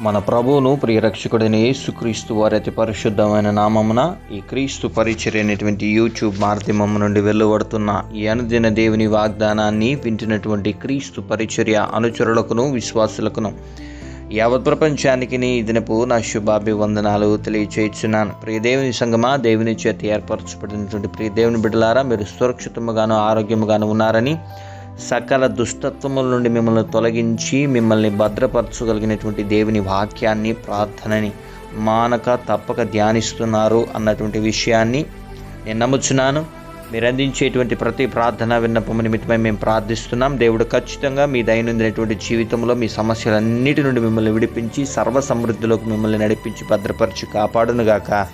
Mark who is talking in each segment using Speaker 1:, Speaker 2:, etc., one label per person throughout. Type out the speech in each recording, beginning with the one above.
Speaker 1: మన ప్రభువును ప్రియరక్షకుడైన యేసుక్రీస్తు వారి అతి పరిశుద్ధమైన నామమున ఈ క్రీస్తు పరిచర్య అనేటువంటి యూట్యూబ్ మాధ్యమం నుండి వెలువడుతున్న ఈ అనుదిన దేవుని వాగ్దానాన్ని వింటున్నటువంటి క్రీస్తు పరిచర్య అనుచరులకును విశ్వాసులకును యావత్ ప్రపంచానికి నీ దినపు నా శుభాభివందనాలు తెలియచేస్తున్నాను. ప్రియదేవుని సంగమా దేవుని చేతి ఏర్పరచబడినటువంటి ప్రియదేవుని బిడ్డలారా మీరు సురక్షితముగాను ఆరోగ్యముగాను ఉన్నారని సకల దుష్టత్వముల నుండి మిమ్మల్ని తొలగించి మిమ్మల్ని భద్రపరచగలిగినటువంటి దేవుని వాక్యాన్ని ప్రార్థనని మానక తప్పక ధ్యానిస్తున్నారు అన్నటువంటి విషయాన్ని నేను నమ్ముచున్నాను. మీరు అందించేటువంటి ప్రతి ప్రార్థన విన్నపము నిమిత్తమై మేము ప్రార్థిస్తున్నాం. దేవుడు ఖచ్చితంగా మీ దైనందినటువంటి జీవితంలో మీ సమస్యలన్నిటి నుండి మిమ్మల్ని విడిపించి సర్వ సమృద్ధిలోకి మిమ్మల్ని నడిపించి భద్రపరిచి కాపాడునుగాక.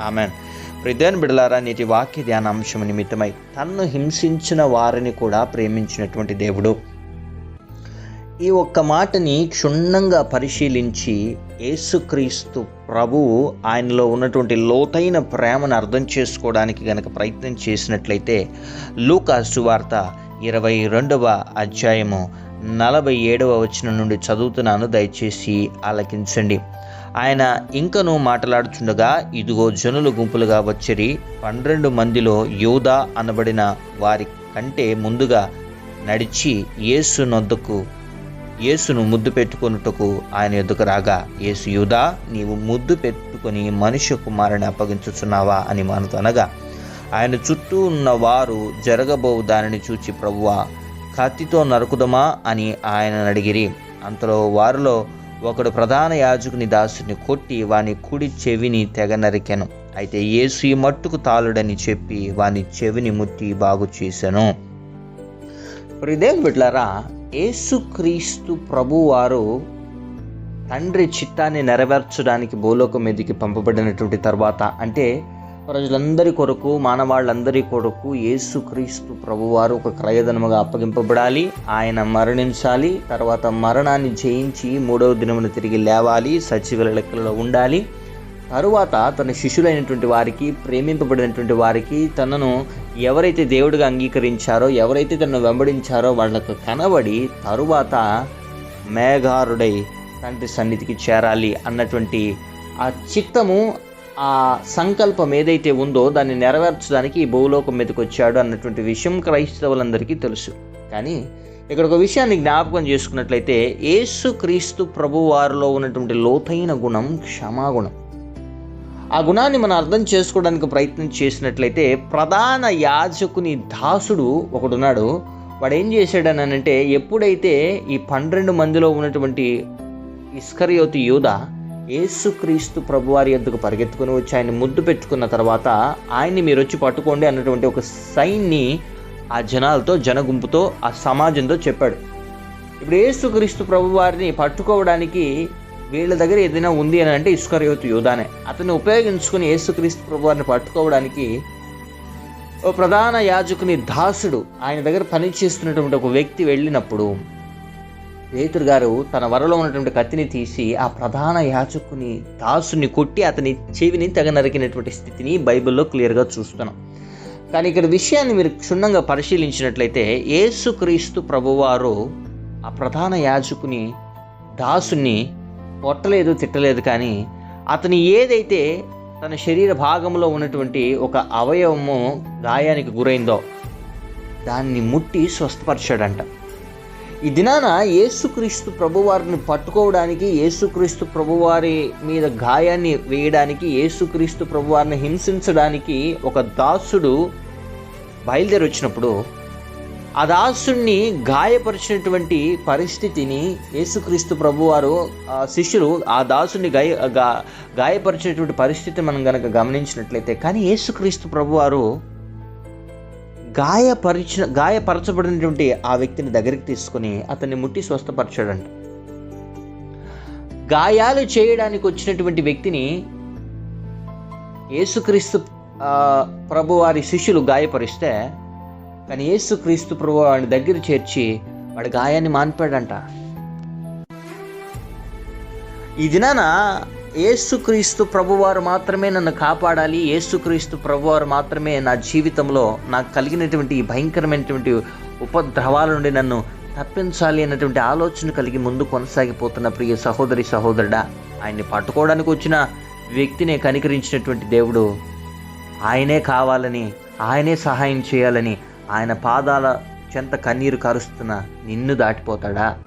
Speaker 1: ఆమెన్. ప్రధాన బిడలారా నేటి వాక్య ధ్యానాంశం నిమిత్తమై తన్ను హింసించిన వారిని కూడా ప్రేమించినటువంటి దేవుడు. ఈ ఒక్క మాటని క్షుణ్ణంగా పరిశీలించి యేసుక్రీస్తు ప్రభువు ఆయనలో ఉన్నటువంటి లోతైన ప్రేమను అర్థం చేసుకోవడానికి గనక ప్రయత్నం చేసినట్లయితే లూకా సువార్త ఇరవై రెండవ అధ్యాయము నలభై ఏడవ వచనం నుండి చదువుతున్నాను దయచేసి ఆలకించండి. ఆయన ఇంకను మాట్లాడుచుండగా ఇదిగో జనులు గుంపులుగా వచ్చిరి పన్నెండు మందిలో యోధా అనబడిన వారి కంటే ముందుగా నడిచి యేసు నొద్దకు యేసును ముద్దు పెట్టుకొనుటకు ఆయన ఎదుకు రాగా యేసు యూదా నీవు ముద్దు పెట్టుకొని మనుష్య కుమారుని అప్పగించుచున్నావా? అని మనతో అనగా ఆయన చుట్టూ ఉన్న వారు జరగబోవు దానిని చూచి ప్రభువా కత్తితో నరుకుదమా అని ఆయన అడిగిరి అంతలో వారిలో ఒకడు ప్రధాన యాజకుని దాసుని కొట్టి వాని కుడి చెవిని తెగ నరికెను. అయితే యేసు ఈ మట్టుకు తాలుడని చెప్పి వాని చెవిని ముట్టి బాగు చేశాను హృదయం బిడ్లరా యేసుక్రీస్తు ప్రభువారు తండ్రి చిత్తాన్ని నెరవేర్చడానికి భూలోకం మీదకి పంపబడినటువంటి తర్వాత అంటే ప్రజలందరి కొరకు మానవాళ్ళందరి కొరకు యేసుక్రీస్తు ప్రభువారు ఒక క్రయధనముగా అప్పగింపబడాలి. ఆయన మరణించాలి. తర్వాత మరణాన్ని జయించి మూడవ దినమున తిరిగి లేవాలి. సచివుల లెక్కలలో ఉండాలి. తరువాత తన శిష్యులైనటువంటి వారికి ప్రేమింపబడినటువంటి వారికి తనను ఎవరైతే దేవుడిగా అంగీకరించారో ఎవరైతే తనను వెంబడించారో వాళ్ళకు కనబడి తరువాత మేఘారుడై తండ్రి సన్నిధికి చేరాలి అన్నటువంటి ఆ చిత్తము ఆ సంకల్పం ఏదైతే ఉందో దాన్ని నెరవేర్చడానికి ఈ భూలోకం మీదకి వచ్చాడు అన్నటువంటి విషయం క్రైస్తవులందరికీ తెలుసు. కానీ ఇక్కడ ఒక విషయాన్ని జ్ఞాపకం చేసుకున్నట్లయితే యేసు క్రీస్తు ప్రభు వారిలో ఉన్నటువంటి లోతైన గుణం క్షమాగుణం. ఆ గుణాన్ని మనం అర్థం చేసుకోవడానికి ప్రయత్నం చేసినట్లయితే ప్రధాన యాజకుని దాసుడు ఒకడున్నాడు. వాడు ఏం చేశాడనంటే ఎప్పుడైతే ఈ పన్నెండు మందిలో ఉన్నటువంటి ఇస్కరియోతి యూధ యేసుక్రీస్తు ప్రభువారి యొద్దకు పరిగెత్తుకుని వచ్చి ఆయన ముద్దు పెట్టుకున్న తర్వాత ఆయన్ని మీరు వచ్చి పట్టుకోండి అన్నటువంటి ఒక సైన్ని ఆ జనాలతో జనగుంపుతో ఆ సమాజంతో చెప్పాడు. ఇప్పుడు యేసుక్రీస్తు ప్రభువారిని పట్టుకోవడానికి వీళ్ళ దగ్గర ఏదైనా ఉంది అని అంటే ఇస్కరియోతు యూదానే. అతన్ని ఉపయోగించుకుని యేసుక్రీస్తు ప్రభువారిని పట్టుకోవడానికి ఓ ప్రధాన యాజకుని దాసుడు ఆయన దగ్గర పనిచేస్తున్నటువంటి ఒక వ్యక్తి వెళ్ళినప్పుడు పేతురు గారు తన వరలో ఉన్నటువంటి కత్తిని తీసి ఆ ప్రధాన యాచకుని దాసుని కొట్టి అతని చెవిని తెగ నరికినటువంటి స్థితిని బైబిల్లో క్లియర్గా చూస్తున్నాం. కానీ ఇక్కడ విషయాన్ని మీరు క్షుణ్ణంగా పరిశీలించినట్లయితే యేసుక్రీస్తు ప్రభువారు ఆ ప్రధాన యాజకుని దాసుని కొట్టలేదు తిట్టలేదు కానీ అతని ఏదైతే తన శరీర భాగంలో ఉన్నటువంటి ఒక అవయవము గాయానికి గురైందో దాన్ని ముట్టి స్వస్థపరిచాడంట. ఈ దినాన యేసుక్రీస్తు ప్రభువారిని పట్టుకోవడానికి యేసుక్రీస్తు ప్రభువారి మీద గాయాన్ని వేయడానికి యేసుక్రీస్తు ప్రభువారిని హింసించడానికి ఒక దాసుడు బయలుదేరి వచ్చినప్పుడు ఆ దాసుణ్ణి గాయపరిచినటువంటి పరిస్థితిని యేసుక్రీస్తు ప్రభువారు ఆ శిష్యులు ఆ దాసుని గాయ గా గాయపరిచినటువంటి పరిస్థితి మనం గనక గమనించినట్లయితే కానీ యేసుక్రీస్తు ప్రభువారు గాయపరిచిన గాయపరచబడినటువంటి ఆ వ్యక్తిని దగ్గరికి తీసుకొని అతన్ని ముట్టి స్వస్థపరచాడంట. గాయాలు చేయడానికి వచ్చినటువంటి వ్యక్తిని యేసుక్రీస్తు ప్రభు వారి శిష్యులు గాయపరిస్తే కానీ యేసుక్రీస్తు ప్రభు వాడిని దగ్గర చేర్చి వాడి గాయాన్ని మాన్పాడంట. ఈ దినాన ఏసుక్రీస్తు ప్రభువారు మాత్రమే నన్ను కాపాడాలి. ఏసుక్రీస్తు ప్రభువారు మాత్రమే నా జీవితంలో నాకు కలిగినటువంటి ఈ భయంకరమైనటువంటి ఉపద్రవాల నుండి నన్ను తప్పించాలి అన్నటువంటి ఆలోచన కలిగి ముందు కొనసాగిపోతున్న ప్రియ సహోదరి సహోదరుడా ఆయన్ని పట్టుకోవడానికి వచ్చిన వ్యక్తిని కనికరించినటువంటి దేవుడు ఆయనే కావాలని ఆయనే సహాయం చేయాలని ఆయన పాదాల చెంత కన్నీరు కారుస్తున్న నిన్ను దాటిపోతాడా?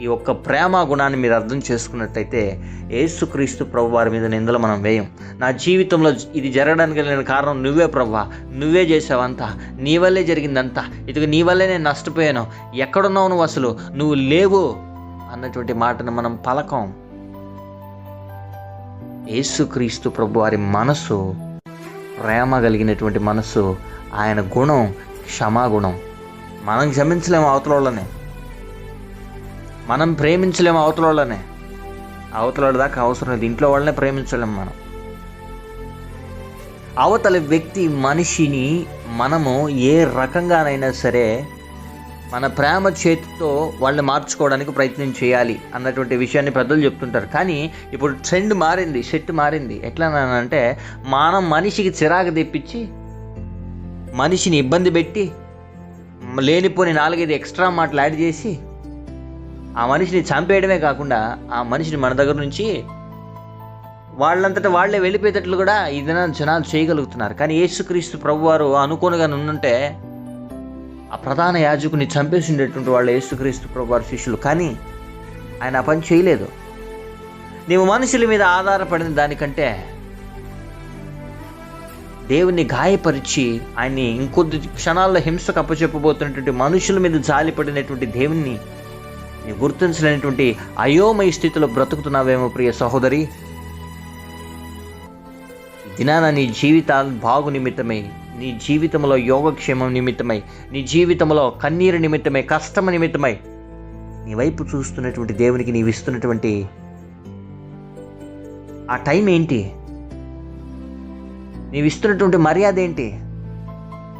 Speaker 1: ఈ ఒక్క ప్రేమ గుణాన్ని మీరు అర్థం చేసుకున్నట్టయితే ఏసుక్రీస్తు ప్రభు వారి మీద నిందలు మనం వేయం. నా జీవితంలో ఇది జరగడానికి కలిగిన కారణం నువ్వే ప్రభా. నువ్వే చేసావంతా నీ వల్లే జరిగిందంతా. ఇదిగో నీ వల్లే నేను నష్టపోయాను. ఎక్కడున్నావు నువ్వు అసలు? నువ్వు లేవు అన్నటువంటి మాటను మనం పలకం. ఏసుక్రీస్తు ప్రభు వారి మనసు ప్రేమ కలిగినటువంటి మనసు ఆయన గుణం క్షమాగుణం. మనం క్షమించలేము అవతల వాళ్ళని మనం ప్రేమించలేము అవతల వాళ్ళనే. అవతల వాళ్ళ దాకా అవసరం లేదు. ఇంట్లో వాళ్ళనే ప్రేమించలేము మనం. అవతల వ్యక్తి మనిషిని మనము ఏ రకంగానైనా సరే మన ప్రేమ చేతితో వాళ్ళని మార్చుకోవడానికి ప్రయత్నం చేయాలి అన్నటువంటి విషయాన్ని పెద్దలు చెప్తుంటారు. కానీ ఇప్పుడు ట్రెండ్ మారింది సెట్ మారింది. ఎట్లా అంటే మనం మనిషికి చిరాకు తెప్పించి మనిషిని ఇబ్బంది పెట్టి లేనిపోని నాలుగైదు ఎక్స్ట్రా మాటలు యాడ్ చేసి ఆ మనిషిని చంపేయడమే కాకుండా ఆ మనిషిని మన దగ్గర నుంచి వాళ్ళంతటా వాళ్ళే వెళ్ళిపోయేటట్లు కూడా ఈ దినాన్ని జనాలు చేయగలుగుతున్నారు. కానీ యేసుక్రీస్తు ప్రభువారు అనుకోనుగా ఉంటే ఆ ప్రధాన యాజకుని చంపేసి ఉండేటువంటి వాళ్ళు యేసుక్రీస్తు ప్రభువారి శిష్యులు. కానీ ఆయన ఆ పని చేయలేదు. నీవు మనుషుల మీద ఆధారపడిన దానికంటే దేవుణ్ణి గాయపరిచి ఆయన్ని ఇంకొద్ది క్షణాల్లో హింసకు అప్పచెప్పబోతున్నటువంటి మనుషుల మీద జాలిపడినటువంటి దేవుణ్ణి నీ గుర్తించలేనటువంటి అయోమయ స్థితిలో బ్రతుకుతున్నావేమో ప్రియ సహోదరి. దినాన నీ జీవితాలు బాగు నిమిత్తమై నీ జీవితంలో యోగక్షేమం నిమిత్తమై నీ జీవితంలో కన్నీరు నిమిత్తమై కష్టం నిమిత్తమై నీ వైపు చూస్తున్నటువంటి దేవునికి నీవు ఇస్తున్నటువంటి ఆ టైం ఏంటి? నీవు ఇస్తున్నటువంటి మర్యాద ఏంటి?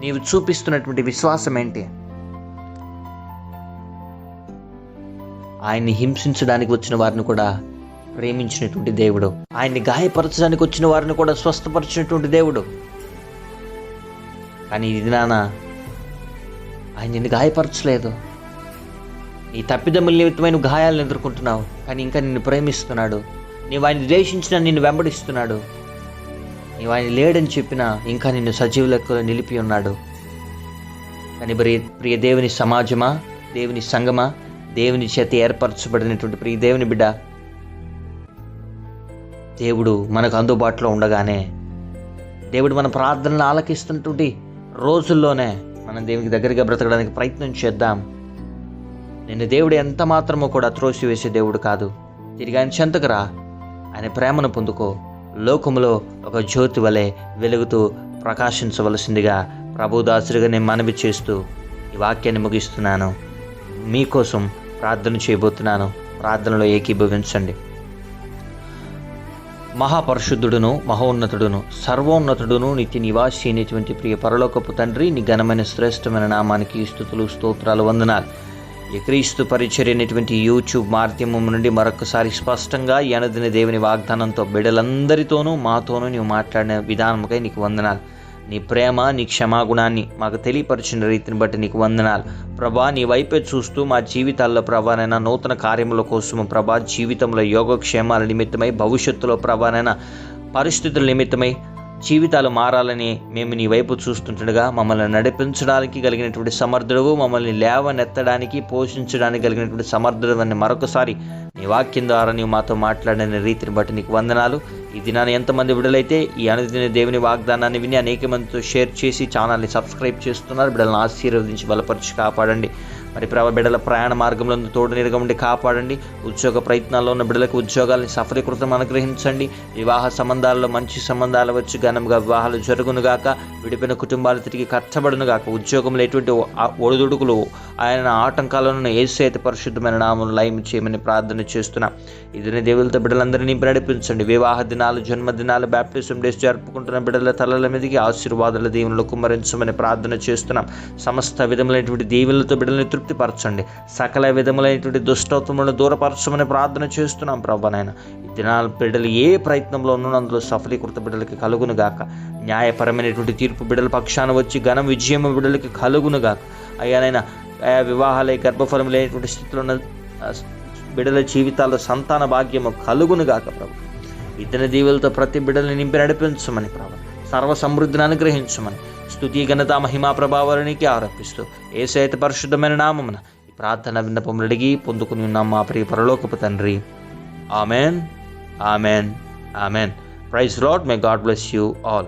Speaker 1: నీవు చూపిస్తున్నటువంటి విశ్వాసం ఏంటి? ఆయన్ని హింసించడానికి వచ్చిన వారిని కూడా ప్రేమించినటువంటి దేవుడు. ఆయన్ని గాయపరచడానికి వచ్చిన వారిని కూడా స్వస్థపరిచినటువంటి దేవుడు. కానీ ఇది నాన్న ఆయన నిన్ను గాయపరచలేదు? నీ తప్పిదమ్ముల నిమిత్తమైన గాయాలను ఎదుర్కొంటున్నావు కానీ ఇంకా నిన్ను ప్రేమిస్తున్నాడు. నీవు ఆయన ద్వేషించిన నిన్ను వెంబడిస్తున్నాడు. నీవు ఆయన లేడని చెప్పినా ఇంకా నిన్ను సజీవ లెక్కలో నిలిపి ఉన్నాడు. కానీ ప్రియ ప్రియ దేవుని సమాజమా? దేవుని సంగమా దేవుని చేత ఏర్పరచబడినటువంటి ప్రియ దేవుని బిడ్డ దేవుడు మనకు అందుబాటులో ఉండగానే దేవుడు మన ప్రార్థనలు ఆలకిస్తున్నటువంటి రోజుల్లోనే మనం దేవునికి దగ్గరగా బ్రతకడానికి ప్రయత్నం చేద్దాం. నిన్ను దేవుడు ఎంత మాత్రమో కూడా త్రోసివేసే దేవుడు కాదు. తిరిగి ఆయన చెంతకు రా. ఆయన ప్రేమను పొందుకో. లోకములో ఒక జ్యోతి వలె వెలుగుతూ ప్రకాశించవలసిందిగా ప్రభుదాసుడిగా నేను మనవి చేస్తూ ఈ వాక్యాన్ని ముగిస్తున్నాను. మీకోసం ప్రార్థన చేయబోతున్నాను. ప్రార్థనలో ఏకీభవించండి. మహాపరిశుద్ధుడును మహోన్నతుడును సర్వోన్నతుడును నిత్య నివాసి అయినటువంటి ప్రియ పరలోకపు తండ్రి నీ ఘనమైన శ్రేష్టమైన నామానికి స్థుతులు స్తోత్రాలు వందనాలు. ఎక్రీస్తు పరిచర్ అనేటువంటి యూట్యూబ్ మాధ్యమం నుండి మరొకసారి స్పష్టంగా యనదిన దేవుని వాగ్దానంతో బిడలందరితోనూ మాతోనూ నీవు మాట్లాడిన విధానముకై నీకు వందనాలు. నీ ప్రేమ నీ క్షమాగుణాన్ని మాకు తెలియపరిచిన రీతిని బట్టి నీకు వందనాలు. ప్రభా నీ వైపే చూస్తూ మా జీవితాల్లో ప్రభానైనా నూతన కార్యముల కోసము ప్రభా జీవితంలో యోగక్షేమాల నిమిత్తమై భవిష్యత్తులో ప్రభానైనా పరిస్థితుల నిమిత్తమై జీవితాలు మారాలని మేము నీ వైపు చూస్తుండగా మమ్మల్ని నడిపించడానికి కలిగినటువంటి సమర్థుడు మమ్మల్ని లేవనెత్తడానికి పోషించడానికి కలిగినటువంటి సమర్థుడు అని మరొకసారి నీ వాక్యం ద్వారా నీవు మాతో మాట్లాడిన రీతిని బట్టి నీకు వందనాలు. ఈ దినాన్ని ఎంతమంది విడుదలైతే ఈ అనుదిన దేవుని వాగ్దానాన్ని విని అనేక మందితో షేర్ చేసి ఛానల్ని సబ్స్క్రైబ్ చేస్తున్నారు. బిడ్డలను ఆశీర్వదించి బలపరిచి కాపాడండి. మరి ప్రభ బిడ్డల ప్రయాణ మార్గంలో తోడు నీరుగా ఉండి కాపాడండి. ఉద్యోగ ప్రయత్నాల్లో ఉన్న బిడ్డలకు ఉద్యోగాలను సఫలీకృతం అనుగ్రహించండి. వివాహ సంబంధాల్లో మంచి సంబంధాలు వచ్చి ఘనంగా వివాహాలు జరుగునుగాక విడిపోయిన కుటుంబాలు తిరిగి కట్టబడునుగాక ఉద్యోగంలో ఎటువంటి ఒడిదుడుకులు ఆయన ఆటంకాలను ఏసేత పరిశుద్ధమైన నామం లయం చేయమని ప్రార్థన చేస్తున్నా. ఇదిని దేవులతో బిడ్డలందరినీ నడిపించండి. వివాహ దినాలు జన్మదినాలు బ్యాప్టిజం డేస్ జరుపుకుంటున్న బిడ్డల తలల మీదకి ఆశీర్వాదాల దీవులు కుమరించమని ప్రార్థన చేస్తున్నాం. సమస్త విధములైనటువంటి దీవులతో బిడ్డల్ని తృప్తిపరచండి. సకల విధములైనటువంటి దుష్టత్వములను దూరపరచమని ప్రార్థన చేస్తున్నాం ప్రభానైనా ఈ దినాల బిడ్డలు ఏ ప్రయత్నంలో ఉన్నో అందులో సఫలీకృత బిడ్డలకి కలుగునుగాక న్యాయపరమైనటువంటి తీర్పు బిడ్డల పక్షాన వచ్చి ఘన విజయం బిడ్డలకి కలుగునుగాక అయ్యానైనా ఆయా వివాహాలే గర్భఫలం లేనటువంటి స్థితిలో ఉన్న బిడల బిడ్డల జీవితాల్లో సంతాన భాగ్యము కలుగును గాక ప్రభు. ఇతని దీవులతో ప్రతి బిడ్డల్ని నింపి నడిపించమని ప్రభు. సర్వ సమృద్ధిని అనుగ్రహించమని స్థుతి ఘనత మహిమా ప్రభావానికి ఆరోపిస్తూ ఏసైతే పరిశుద్ధమైన నామమున ఈ ప్రార్థన విన్నపములు అడిగి పొందుకుని ఉన్నాం మా ప్రియ పరలోకపు తండ్రి. Amen. Amen. Amen. Praise Lord may God bless you all.